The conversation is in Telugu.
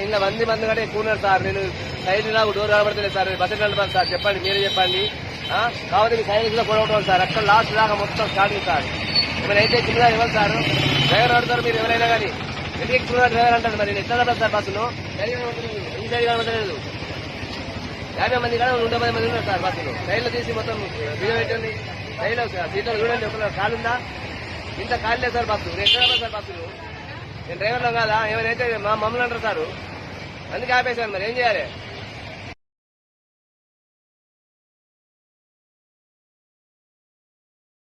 నిన్న మంది మంది కంటే ఎక్కువ ఉన్నారు సార్. నేను సైడ్ నాకు డోర్ కనబడతలేదు సార్. బస్ వెళ్తాను సార్. చెప్పండి మీరే చెప్పండి. కాబట్టి మీ సైడ్ కూడా సార్. అక్కడ లాస్ట్ దాకా మొత్తం స్టార్టింగ్ సార్. ఎవరైతే కింద ఇవ్వాలి సార్? డ్రైవర్ ఆడతారు మీరు ఎవరైనా కానీ. ఎక్కువ డ్రైవర్ అంటారు మరి? నేను ఎట్లా సార్ బస్సును? ఈ సైడ్ కనబడలేదు యాభై మంది కానీ నూట పది మంది ఉన్నారు సార్ బస్సులు. రైళ్ళు తీసి మొత్తం వీడియో పెట్టండి. రైల్లో సీట్లో చూడండి ఒక ఖాళీ ఉందా? ఇంత ఖాళీ లేదు సార్ బస్సు. ఎక్కడ సార్ బస్సులు. నేను డ్రైవర్లో కాదా? ఏమైనా అయితే మా మమ్మల్ని అంటారు సార్. అందుకే ఆపేశాను మరి ఏం చేయాలి?